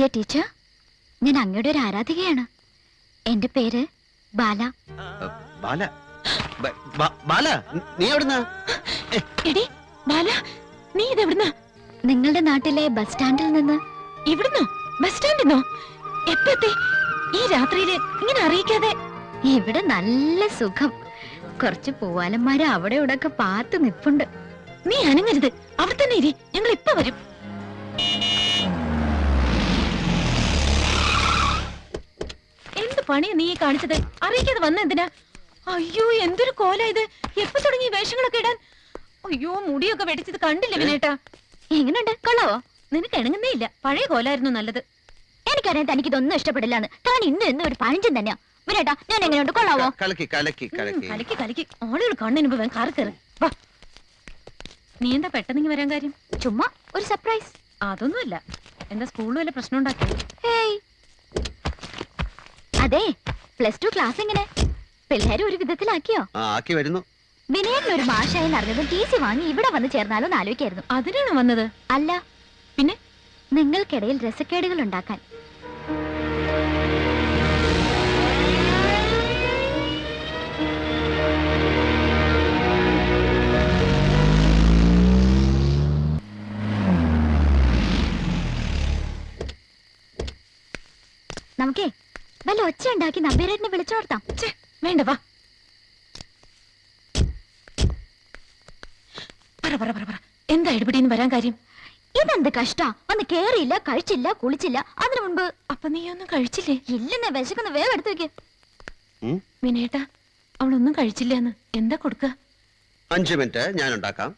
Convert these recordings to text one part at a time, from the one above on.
Dear teacher ഞാൻ അങ്ങയുടെ ഒരു ആരാധികയാണ്. എന്റെ പേര് ബാല. ബാല? ബ- ബ- ബാല നീ എവിടുന്ന? എടി ബാല നീ ഇതെവിടുന്ന? നിങ്ങളുടെ നാട്ടിലെ ബസ് സ്റ്റാൻഡിൽ നിന്ന്. ഇവിടുന്ന്? ബസ് സ്റ്റാൻഡിന്നോ? എപ്പത്തെ? ഈ രാത്രിയിൽ ഇങ്ങനെ അറിയിക്കാതെ. ഇവിടെ നല്ല സുഖം. കുറച്ച് പൂവാലന്മാര് അവിടെ ഇവിടെ ഒക്കെ പാത്ത് നിപ്പുണ്ട്. നീ അനങ്ങരുത്. അവിടെ തന്നെ ഇരി. ഞങ്ങൾ ഇപ്പൊ വരും. പണിയാ നീ കാണിച്ചത്? അറിയിക്കാതെ വന്ന എന്തിനാ? അയ്യോ എന്തൊരു കോല ഇത്. എപ്പൊ തുടങ്ങി വേഷങ്ങളൊക്കെ ഇടാൻ? അയ്യോ മുടിയൊക്കെ വെടിച്ചത് കണ്ടില്ല വിനേട്ടാ? എങ്ങനെയുണ്ട് കൊള്ളാവോ? നിനക്ക് ഇണങ്ങുന്നേ ഇല്ല. പഴയ കോലായിരുന്നു നല്ലത്. എനിക്കറിയാം തനിക്കിതൊന്നും ഇഷ്ടപ്പെടില്ലാന്ന്. താൻ ഇന്ന് ഇന്നും ഒരു പഴഞ്ചൻ തന്നെയാ. വിനേട്ടാ ഞാൻ എങ്ങനെയുണ്ട്? കൊള്ളാവോ? കലക്കി കലക്കി കലക്കി കലക്കി കലക്കി ആളുകൾ കണ്ണിന് മുമ്പ് വേഗം കാറി കയറി. വാ. നീ എന്താ പെട്ടെന്ന് വരാൻ കാര്യം? ചുമ്മാ ഒരു സർപ്രൈസ് അതൊന്നുമല്ല. എന്താ സ്കൂളിൽ വല്ല പ്രശ്നം ഉണ്ടാക്കി ഹേയ് അതെ പ്ലസ് ടു ക്ലാസ് എങ്ങനെ? പിള്ളേരെ ഒരു വിധത്തിലാക്കിയോ? ആക്കി വരുന്നു. വിനയൻ ഒരു മാഷായി അറിഞ്ഞതും ടി സി വാങ്ങി ഇവിടെ വന്ന് ചേർന്നാലോ എന്ന് ആലോചിക്കായിരുന്നു. അതിനാണ് വന്നത്? അല്ല പിന്നെ? നിങ്ങൾക്കിടയിൽ രസക്കേടുകൾ ഉണ്ടാക്കാൻ ഉണ്ടാക്കി നമ്പീരേട്ടിനെ വിളിച്ചോർത്താം ഛെ, വേണ്ട വാ. പറ പറ പറ പറ. എന്താ ഇടപെടിന്ന് വരാൻ കാര്യം? ഇതെന്ത് കഷ്ട? ഒന്ന് കേറിയില്ല കഴിച്ചില്ല കുളിച്ചില്ല. അതിനു മുൻപ് അപ്പൊ നീ ഒന്നും കഴിച്ചില്ലേ? ഇല്ലെന്ന് വിശക്കുന്ന. വേഗം എടുത്തു വെക്ക്? വിനേട്ടാ അവളൊന്നും കഴിച്ചില്ലെന്ന് എന്താ കൊടുക്ക? അഞ്ചു മിനിറ്റ് ഞാൻ ഉണ്ടാക്കാം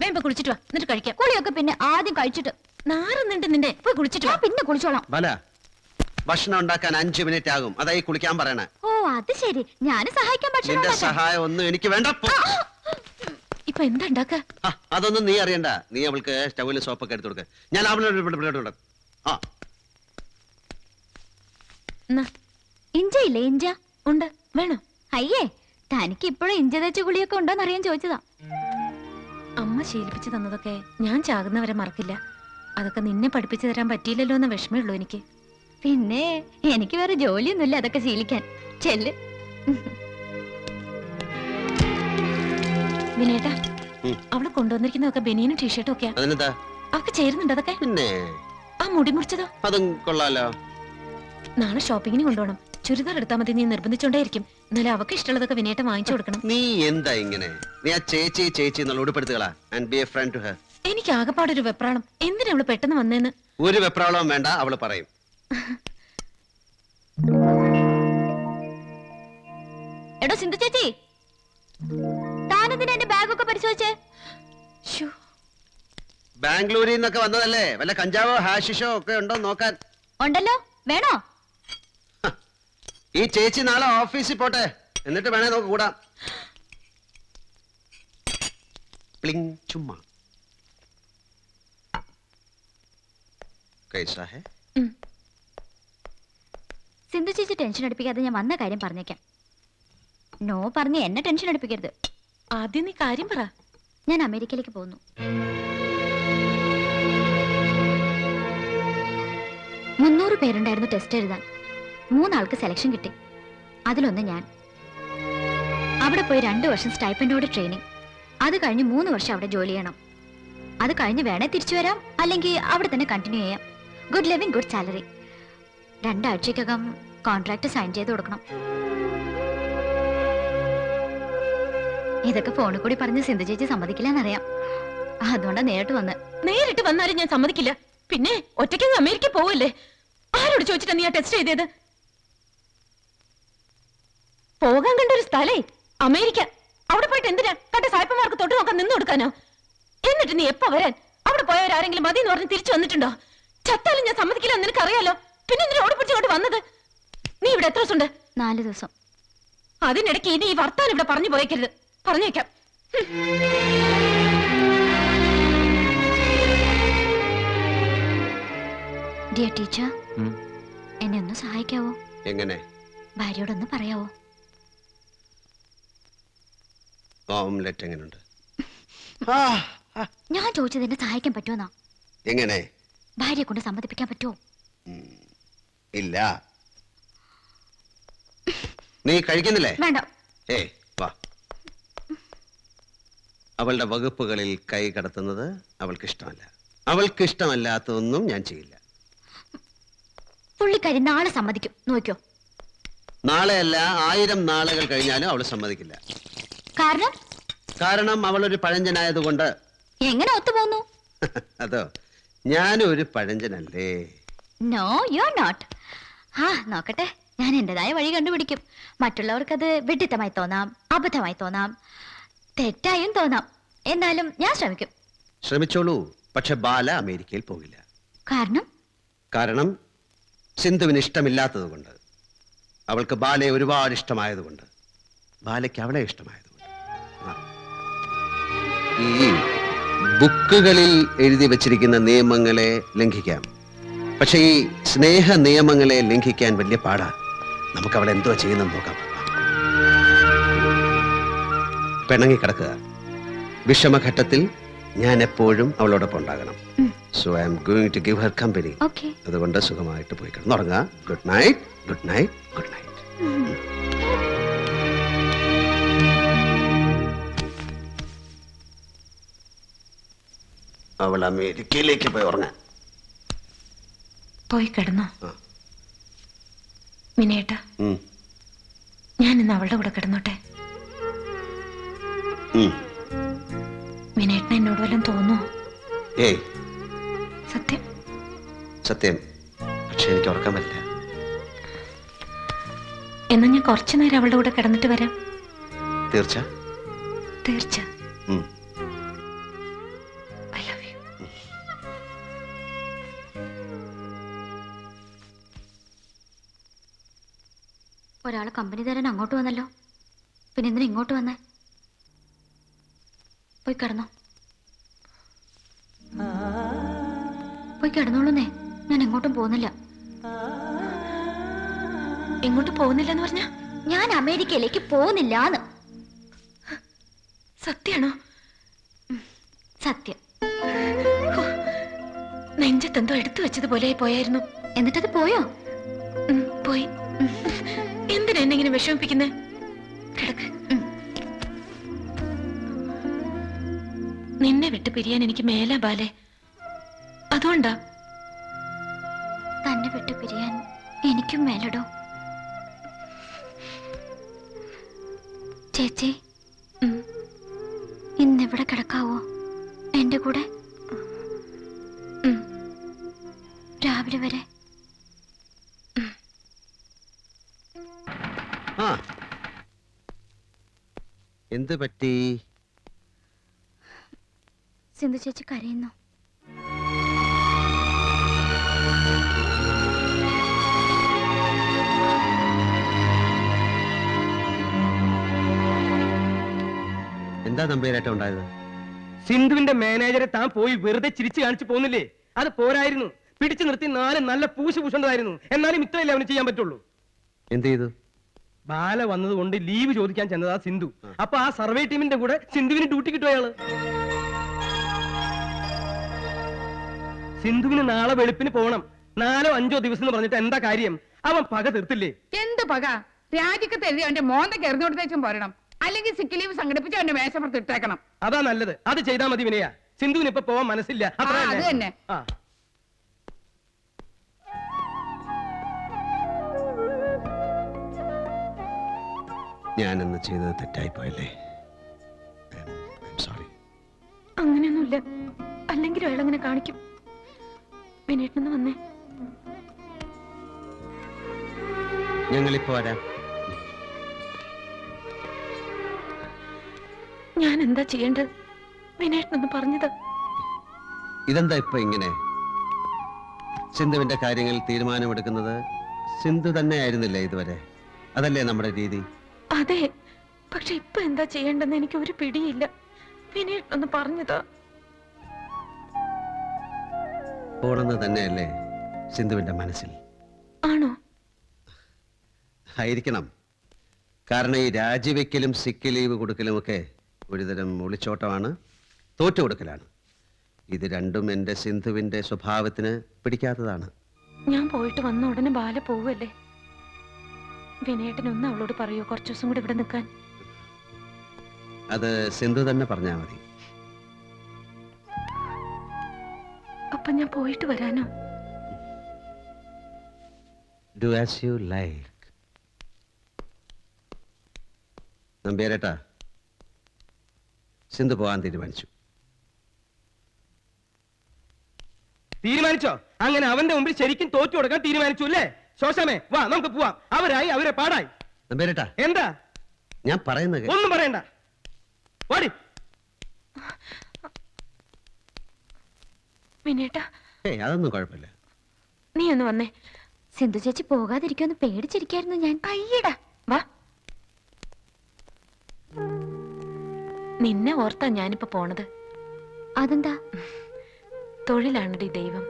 വേമ്പ കുളിച്ചിട്ട് വാ. എന്നിട്ട് കഴിക്കാം. കുളിയൊക്കെ പിന്നെ ആദ്യം കഴിച്ചിട്ട്. നാറുന്നുണ്ട് നിന്റെ. പോയി കുളിച്ചിട്ട് വാ. പിന്നെ കുളിച്ചോളാം. ഭക്ഷണം ഉണ്ടാക്കാൻ അഞ്ചു മിനിറ്റ് ആകും. അതായി കുളിക്കാൻ പറയണേ. ഓ അത് ശരി. ഞാൻ സഹായിക്കാൻ ഭക്ഷണം നിന്റെ ഉണ്ടാക്കാൻ. സഹായം ഒന്നും എനിക്ക് വേണ്ട. പോ. ഇപ്പൊ എന്താ ഉണ്ടാക്ക? ആ, അതൊന്നും നീ അറിയണ്ട. നീ അവൾക്ക് സ്റ്റൗവിൽ സോപ്പൊക്കെ എടുത്തു കൊടുക്ക. ഞാൻ അവളോട് ഇവിടെ- ഇവിടെ- ഇവിടെ- ആ. ഇഞ്ച ഇല്ലേ? ഇഞ്ച. ഉണ്ട്. വേണോ? അയ്യേ തനിക്ക് ഇപ്പോഴും ഇഞ്ച തേച്ച കുളിയൊക്കെ ഉണ്ടോന്ന് അറിയാൻ ചോദിച്ചതാ. അമ്മ ശീലിപ്പിച്ചു തന്നതൊക്കെ ഞാൻ ചാകുന്നവരെ മറക്കില്ല. അതൊക്കെ നിന്നെ പഠിപ്പിച്ചു തരാൻ പറ്റിയില്ലല്ലോ എന്ന വിഷമേ ഉള്ളൂ എനിക്ക്. പിന്നെ എനിക്ക് വേറെ ജോലിയൊന്നുമില്ല അതൊക്കെ ശീലിക്കാൻ. ചെല്ല്. വിനേട്ടാ ഉം. അവൾ കൊണ്ടുവന്നിരിക്കുന്നതൊക്കെ ബനിയനും ടീഷർട്ടും ഒക്കെയാ. അതിനെന്താ? അവക്ക് ചേരുന്നുണ്ട് അതൊക്കെ? പിന്നെ? ആ മുടി മുറിച്ചതോ? അതും കൊള്ളാലോ. നാളെ ഷോപ്പിങ്ങിന് കൊണ്ടുപോകണം. ചുരിദാർ എടുത്താൽ മതി നീ നിർബന്ധിച്ചോണ്ടേയിരിക്കും. എന്നാലും അവക്ക് ഇഷ്ടമുള്ളതൊക്കെ വിനേട്ടം വാങ്ങിച്ചു കൊടുക്കണം. നീ എന്താ ഇങ്ങനെ? നീ ആ ചേച്ചി ചേച്ചി എന്നുള്ള ഉടുപ്പെടുത്തുകളാ. And be a friend to her എനിക്ക് ആകെപ്പാടൊരു വെപ്രാളം. എന്തിനാ അവൾ പെട്ടെന്ന് വന്നേന്ന്? ഒരു വെപ്രാളവും വേണ്ട അവൾ പറയും. എടോ സിന്ധു ചേച്ചി. താനെന്തിനാ എന്റെ ബാഗൊക്കെ പരിശോധിച്ചേ? ശ്ശോ, ബാംഗ്ലൂരിൽ നിന്നൊക്കെ വന്നതല്ലേ? വല്ല കഞ്ചാവോ ഹാഷിഷോ ഒക്കെ ഉണ്ടോ നോക്കാൻ. ഉണ്ടല്ലോ. വേണോ? ഈ ചേച്ചി നാളെ ഓഫീസിൽ പോട്ടെ. എന്നിട്ട് വേണേ നമുക്ക് കൂടാം. പ്ലിങ് ചുമ്മാ. കൈസാ ഹേ ഉം. ചേച്ചി ടെൻഷൻ അടുപ്പിക്കാതെ ഞാൻ വന്ന കാര്യം പറഞ്ഞേക്കാം. നോ പറഞ്ഞ് എന്നെ ടെൻഷൻ അടുപ്പിക്കരുത്. ആദ്യം നീ കാര്യം പറ. ഞാൻ അമേരിക്കയിലേക്ക് പോകുന്നു. മുന്നൂറ് പേരുണ്ടായിരുന്നു ടെസ്റ്റ് എഴുതാൻ. മൂന്നാൾക്ക് സെലക്ഷൻ കിട്ടി. അതിലൊന്ന് ഞാൻ. അവിടെ പോയി രണ്ടു വർഷം സ്റ്റൈപ്പൻഡോട് ട്രെയിനിങ് അത് കഴിഞ്ഞ് മൂന്ന് വർഷം അവിടെ ജോലി ചെയ്യണം. അത് കഴിഞ്ഞ് വേണേ തിരിച്ചു വരാം അല്ലെങ്കിൽ അവിടെ തന്നെ കണ്ടിന്യൂ ചെയ്യാം. ഗുഡ് ലിവിങ് ഗുഡ് സാലറി രണ്ടാഴ്ചക്കകം കോൺട്രാക്ട് സൈൻ ചെയ്ത് കൊടുക്കണം. ഇതൊക്കെ ഫോണിൽ കൂടി പറഞ്ഞ് സിന്ധു ചേച്ചി സമ്മതിക്കില്ലെന്നറിയാം. അതുകൊണ്ടാ നേരിട്ട് വന്ന്. നേരിട്ട് വന്നാലും ഞാൻ സമ്മതിക്കില്ല. പിന്നെ ഒറ്റയ്ക്ക് അമേരിക്ക പോവല്ലേ? ആരോട് ചോദിച്ചിട്ടാ നീ ആ ടെസ്റ്റ് ചെയ്തത്? പോകാൻ കണ്ട ഒരു സ്ഥലേ? അമേരിക്ക. അവിടെ പോയിട്ട് എന്തിനാ? കണ്ട സായിപ്പന്മാർക്ക് തൊട്ട് നോക്കാൻ നിന്ന് കൊടുക്കാനോ? എന്നിട്ട് നീ എപ്പോ വരാൻ? അവിടെ പോയവരാരെങ്കിലും മതി എന്ന് പറഞ്ഞ് തിരിച്ചു വന്നിട്ടുണ്ടോ? ചത്താലും ഞാൻ സമ്മതിക്കില്ല നിനക്കറിയാലോ? പിന്നെ എന്തിനാ ഓടിപ്പിടിച്ചോട്ട് വന്നത്? നീ ഇവിടെ എത്ര ദിവസം ഉണ്ട് നാല് ദിവസം. അതിനിടയ്ക്ക് ഇനി ഈ വർത്താനം ഇവിടെ പറഞ്ഞു പോയേക്കരുത്. പറഞ്ഞേക്കാം ഡിയർ ടീച്ചർ എന്നെ ഒന്ന് സഹായിക്കാവോ? എങ്ങനെ? ഭാര്യയോടൊന്ന് പറയാവോ? ഓംലെറ്റ് എങ്ങനെയുണ്ട് ഞാൻ ചോദിച്ചത് എന്നെ സഹായിക്കാൻ പറ്റുമെന്നാ എങ്ങനെ? ഭാര്യയെ കൊണ്ട് സമ്മതിപ്പിക്കാൻ പറ്റുമോ ഇല്ല. നീ കഴിക്കുന്നില്ലേ? വേണ്ട. ഏ വാ. അവളുടെ വകുപ്പുകളിൽ കൈ കടത്തുന്നത് അവൾക്ക് ഇഷ്ടമല്ല അവൾക്ക് ഇഷ്ടമല്ലാത്തതൊന്നും ഞാൻ ചെയ്യില്ല. പുള്ളിക്കാരി നാളെ സമ്മതിക്കും. നോക്കിയോ. നാളെയല്ല ആയിരം നാളുകൾ കഴിഞ്ഞാലും അവൾ സമ്മതിക്കില്ല. കാരണം? കാരണം അവൾ ഒരു പഴഞ്ചനായതുകൊണ്ട്. എങ്ങനെ ഒത്തുപോന്നു? അതോ ഞാനും ഒരു പഴഞ്ചനല്ലേ? നോ യു ആർ നോട്ട് ആ നോക്കട്ടെ. ഞാൻ എന്റേതായ വഴി കണ്ടുപിടിക്കും. മറ്റുള്ളവർക്ക് അത് വിഡിത്തമായി തോന്നാം അബദ്ധമായി തോന്നാം തെറ്റായും തോന്നാം. എന്നാലും ഞാൻ ശ്രമിക്കും. ശ്രമിച്ചോളൂ. പക്ഷെ ബാല അമേരിക്കയിൽ പോകില്ല. കാരണം? കാരണം സിന്ധുവിന് ഇഷ്ടമില്ലാത്തത് കൊണ്ട് അവൾക്ക് ബാലയെ ഒരുപാട് ഇഷ്ടമായതുകൊണ്ട്. ബാലയ്ക്ക് അവളെ ഇഷ്ടമായതുകൊണ്ട്. ഈ ബുക്കുകളിൽ എഴുതി വച്ചിരിക്കുന്ന നിയമങ്ങളെ ലംഘിക്കാം. പക്ഷേ ഈ സ്നേഹ നിയമങ്ങളെ ലംഘിക്കാൻ വലിയ പാടാ. നമുക്ക് അവളെ എന്തോ ചെയ്യുന്നെന്ന് നോക്കാം. പിണങ്ങി കിടക്കുക. വിഷമഘട്ടത്തിൽ ഞാൻ എപ്പോഴും അവളോടൊപ്പം ഉണ്ടാകണം. So I am going to give her company അതുകൊണ്ട് സുഖമായിട്ട് പോയി കിടന്നുറങ്ങുക good night good night good night അവൾ അമേരിക്കയിലേക്ക് പോയി ഉറങ്ങാൻ പോയി കിടന്നോ. ഉം, ഞാൻ ഇന്ന് അവളുടെ കൂടെ കിടന്നോട്ടെ. മിനേട്ടന എന്നോട് വല്ലതും തോന്നുമോ ഏയ്. സത്യം. സത്യം. പക്ഷെ എനിക്ക് ഉറക്കാൻ പറ്റില്ല എന്നാ ഞാൻ കുറച്ചു നേരം അവളുടെ കൂടെ കിടന്നിട്ട് വരാം. തീർച്ച? തീർച്ച. ഒരാൾ കമ്പനി തരാൻ അങ്ങോട്ട് വന്നല്ലോ. പിന്നെ എന്തിനാ ഇങ്ങോട്ട് വന്നേ? പോയി കിടന്നോ. പോയി കിടന്നോളൂന്നേ. ഞാൻ എങ്ങോട്ടും പോകുന്നില്ല. എങ്ങോട്ട് പോകുന്നില്ലെന്ന് പറഞ്ഞ? ഞാൻ അമേരിക്കയിലേക്ക് പോകുന്നില്ല സത്യാണോ? സത്യം. നെഞ്ചത്തെന്തോ എടുത്തു വെച്ചതുപോലെ പോയായിരുന്നു. എന്നിട്ടത് പോയോ? പോയി. വിഷമിപ്പിക്കുന്നേ? കിടക്ക്. നിന്നെ വിട്ട് പിരിയാൻ എനിക്ക് മേല ബാലെ. അതുകൊണ്ടാ? തന്നെ വിട്ട് പിരിയാൻ എനിക്കും മേലടോ. ചേച്ചി ഇന്നെവിടെ കിടക്കാവോ? എന്ത് പറ്റി സിന്ധു ചേച്ചി കരയുന്നു. എന്താ നമ്പേരായിട്ട് ഉണ്ടായത്? സിന്ധുവിന്റെ മാനേജറെ താൻ പോയി വെറുതെ ചിരിച്ചു കാണിച്ചു പോകുന്നില്ലേ അത് പോരായിരുന്നു. പിടിച്ചു നിർത്തി നാല് നല്ല പൂശ് പൂശേണ്ടതായിരുന്നു എന്നാലും ഇത്രയല്ലേ അവന് ചെയ്യാൻ പറ്റുള്ളൂ. എന്ത് ചെയ്തു? ബാല വന്നതുകൊണ്ട് ലീവ് ചോദിക്കാൻ ചെന്നതാ സിന്ധു. അപ്പൊ ആ സർവേ ടീമിന്റെ കൂടെ സിന്ധുവിന് ഡ്യൂട്ടി കിട്ടും അയാൾ. സിന്ധുവിന് നാളെ വെളുപ്പിന് പോകണം നാലോ അഞ്ചോ ദിവസം എന്ന് പറഞ്ഞിട്ട് എന്താ കാര്യം? അവൻ പക തീർത്തില്ലേ? എന്ത് പക? രാജിക്കത്ത് എഴുതി അവന്റെ മോന്തയ്ക്ക് എറിഞ്ഞുകൊടുത്തേച്ചും പോരണം. അല്ലെങ്കിൽ സിക്ക് ലീവ് സംഘടിപ്പിച്ച് അവന്റെ മേശപ്പുറത്ത് ഇട്ടേക്കണം. അതാ നല്ലത്. അത് ചെയ്താൽ മതി വിനയ. സിന്ധുവിന് ഇപ്പൊ പോവാൻ മനസ്സില്ല. അത് തന്നെ. ഞാനെന്ന് ചെയ്തത് തെറ്റായിപ്പോയല്ലേ സോറി അങ്ങനെയൊന്നുമില്ല. അല്ലെങ്കിൽ അയാൾ അങ്ങനെ കാണിക്കും. വിനേട്ടനെന്ന് വന്നേ. ഞങ്ങളിപ്പോ വരാം. ഞാൻ എന്താ ചെയ്യേണ്ടത് വിനേട്ടനൊന്ന് പറഞ്ഞത്. ഇതെന്താ ഇപ്പൊ ഇങ്ങനെ? സിന്ധുവിന്റെ കാര്യങ്ങൾ തീരുമാനമെടുക്കുന്നത് സിന്ധു തന്നെ ആയിരുന്നില്ലേ ഇതുവരെ? അതല്ലേ നമ്മുടെ രീതി? അതെ. പക്ഷെ ഇപ്പൊ എന്താ ചെയ്യേണ്ടെന്ന് എനിക്ക് ഒരു പിടിയില്ല. ഒന്ന് പറഞ്ഞതാ? പോണെന്ന് തന്നെയല്ലേ സിന്ധുവിന്റെ മനസ്സിൽ? ആണോ? ആയിരിക്കണം. കാരണം ഈ രാജിവെക്കലും സിക്ക് ലീവ് കൊടുക്കലും ഒക്കെ ഒരുതരം ഒളിച്ചോട്ടമാണ് തോറ്റു കൊടുക്കലാണ് ഇത് രണ്ടും എന്റെ സിന്ധുവിന്റെ സ്വഭാവത്തിന് പിടിക്കാത്തതാണ്. ഞാൻ പോയിട്ട് വന്ന ഉടനെ ബാല പോവല്ലേ? വിനയേട്ടൻ ഒന്ന് അവളോട് പറയൂ കുറച്ചു ദിവസം കൂടി ഇവിടെ നിൽക്കാൻ. അത് സിന്ധു തന്നെ പറഞ്ഞാൽ മതി. അപ്പൊ ഞാൻ പോയിട്ട് വരാനോ? ഡു ആസ് യു ലൈക്ക് നമ്പ്യാരേട്ടാ സിന്ധു പോകാൻ തീരുമാനിച്ചു. തീരുമാനിച്ചോ? അങ്ങനെ അവന്റെ മുമ്പിൽ ശരിക്കും തോറ്റു കൊടുക്കാൻ തീരുമാനിച്ചു അല്ലേ? ശോശമേ വാ നമുക്ക് പോവാം. അവരായി അവരെ പാടായി. എന്താ? ഞാൻ പറയുന്നത് ഒന്നും പറയണ്ട. ഏയ് അതൊന്നും കുഴപ്പമില്ല. നീ ഒന്ന് വന്നേ. സിന്ധു ചേച്ചി പോകാതിരിക്കുമെന്ന് പേടിച്ചിരിക്കായിരുന്നു ഞാൻ. അയ്യടാ. വാ. നിന്നെ ഓർത്താ ഞാനിപ്പോ പോണത്. അതെന്താ? തൊഴിലാണടി ദൈവം.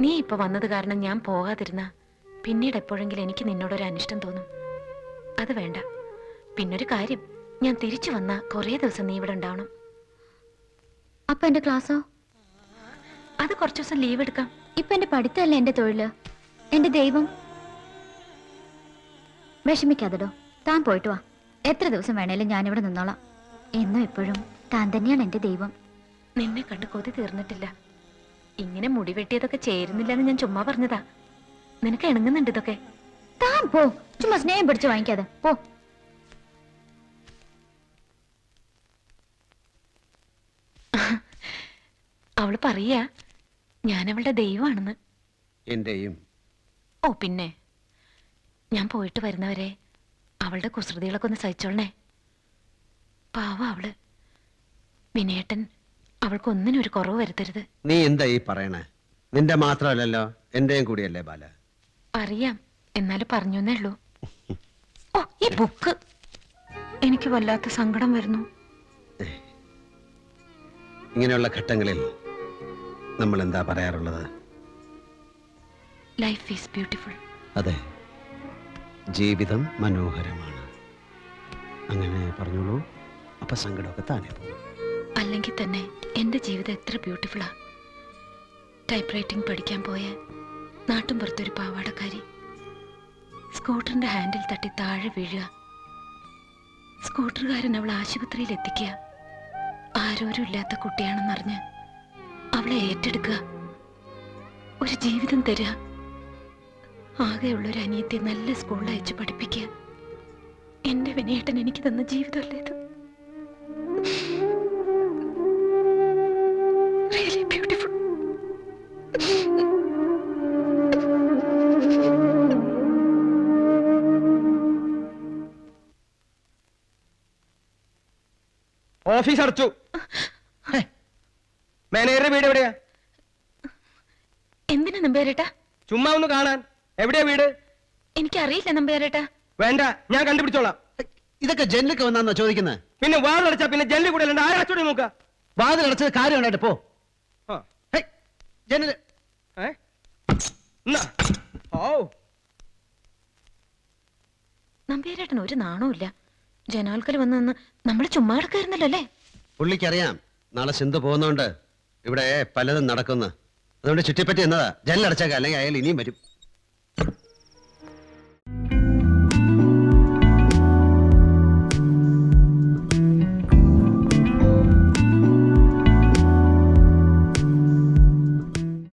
നീ ഇപ്പൊ വന്നത് കാരണം ഞാൻ പോകാതിരുന്ന പിന്നീട് എപ്പോഴെങ്കിലും എനിക്ക് നിന്നോടൊരു അനിഷ്ടം തോന്നും. അത് വേണ്ട. പിന്നൊരു കാര്യം. ഞാൻ തിരിച്ചു വന്ന കുറേ ദിവസം നീ ഇവിടെ ഉണ്ടാവണം. അപ്പൊ എന്റെ ക്ലാസ്സോ? അത് കുറച്ചു ദിവസം ലീവ് എടുക്കാം. ഇപ്പൊ എന്റെ പഠിത്തമല്ല എന്റെ തൊഴിൽ? എന്റെ ദൈവം? വിഷമിക്കാതെടോ. താൻ പോയിട്ട് വാ. എത്ര ദിവസം വേണേലും ഞാനിവിടെ നിന്നോളാം. എന്നും എപ്പോഴും താൻ തന്നെയാണ് എന്റെ ദൈവം. നിന്നെ കണ്ട് കൊതി തീർന്നിട്ടില്ല. ഇങ്ങനെ മുടി വെട്ടിയതൊക്കെ ചേരുന്നില്ലെന്ന് ഞാൻ ചുമ്മാ പറഞ്ഞതാ. നിനക്ക് ഇണങ്ങുന്നുണ്ട് ഇതൊക്കെ. താൻ പോ. ചുമ്മാ സ്നേഹം പിടിച്ച് വാങ്ങിക്കാതെ. പോ. അവൾ പറയാ ഞാൻ അവളുടെ ദൈവമാണെന്ന്. എന്റെയും? ഓ പിന്നെ. ഞാൻ പോയിട്ട് വരുന്നവരെ അവളുടെ കുസൃതികളൊക്കെ ഒന്ന് സഹിച്ചോളണേ. പാവ അവൾ. വിനയേട്ടൻ അവൾക്കൊന്നിനൊരു ഒരു കുറവ് വരുത്തരുത്. നീ എന്താ ഈ പറയണേ? നിന്റെ മാത്രമല്ലല്ലോ എന്റെയും കൂടിയല്ലേ ബാല? അറിയാം. എന്നാലും പറഞ്ഞേ ഉള്ളൂ. ഓ ഈ ബുക്ക് എനിക്ക് വല്ലാത്ത സങ്കടം വരുന്നു. ഇങ്ങനെയുള്ള ഘട്ടങ്ങളിൽ നമ്മൾ എന്താ പറയാറുള്ളത്? ലൈഫ് ഈസ് ബ്യൂട്ടിഫുൾ അതെ. ജീവിതം മനോഹരമാണ്. അങ്ങനെ പറഞ്ഞോളൂ. അപ്പൊ സങ്കടമൊക്കെ താനേ പോകും. അല്ലെങ്കിൽ തന്നെ എന്റെ ജീവിതം എത്ര ബ്യൂട്ടിഫുള്ളാ ടൈപ്പ് റൈറ്റിംഗ് പഠിക്കാൻ പോയ. നാട്ടും പുറത്തൊരു പാവാടക്കാരി. സ്കൂട്ടറിന്റെ ഹാൻഡിൽ തട്ടി താഴെ വീഴുക. സ്കൂട്ടറുകാരൻ അവൾ ആശുപത്രിയിൽ എത്തിക്കുക. ആരോരും ഇല്ലാത്ത കുട്ടിയാണെന്നറിഞ്ഞ് അവളെ ഏറ്റെടുക്കുക. ഒരു ജീവിതം തരിക. ആകെയുള്ളൊരു അനിയത്തെ നല്ല സ്കൂളിൽ അയച്ച് പഠിപ്പിക്കുക. എന്റെ വിനയേട്ടൻ എനിക്ക് തന്ന ജീവിതമല്ലേ ഇത്? ഓഫീസ് അടച്ചു. മാനേജറുടെ വീട് എവിടെയാ? എന്തിനാ നമ്പേരട്ട ചുമ്മാ ഒന്ന് കാണാൻ. എവിടെയാ വീട്? എനിക്കറിയില്ല നമ്പേരട്ട വേണ്ട ഞാൻ കണ്ടുപിടിച്ചോളാം. ഇതൊക്കെ ജനലൊക്കെ വന്നാന്നോ ചോദിക്കുന്നത് പിന്നെ വാതിലടച്ചാ പിന്നെ ജനലിൽ കൂടെ അല്ലാണ്ട് ആരാച്ചോടെ നോക്ക? വാതിലടച്ചത് കാര്യം ഉണ്ടായിട്ട് പോ. ആ. ഹേയ്, ജനൽ. ഏ? എന്നാ? ഓ നമ്പ്യാരേട്ടൻ ഒരു നാണവുമില്ല. ജനാൽക്കൽ വന്ന് നമ്മൾ ചുമ്മാ കിടക്കായിരുന്നല്ലോ അല്ലേ? പുള്ളിക്കറിയാം. നാളെ സിന്ധു പോകുന്നോണ്ട് ഇവിടെ പലതും നടക്കുന്നു. അതുകൊണ്ട് ചുറ്റിപ്പറ്റി എന്നതാ ജനലടച്ചേക്കാം അല്ലെങ്കിൽ അയാൾ ഇനിയും വരും.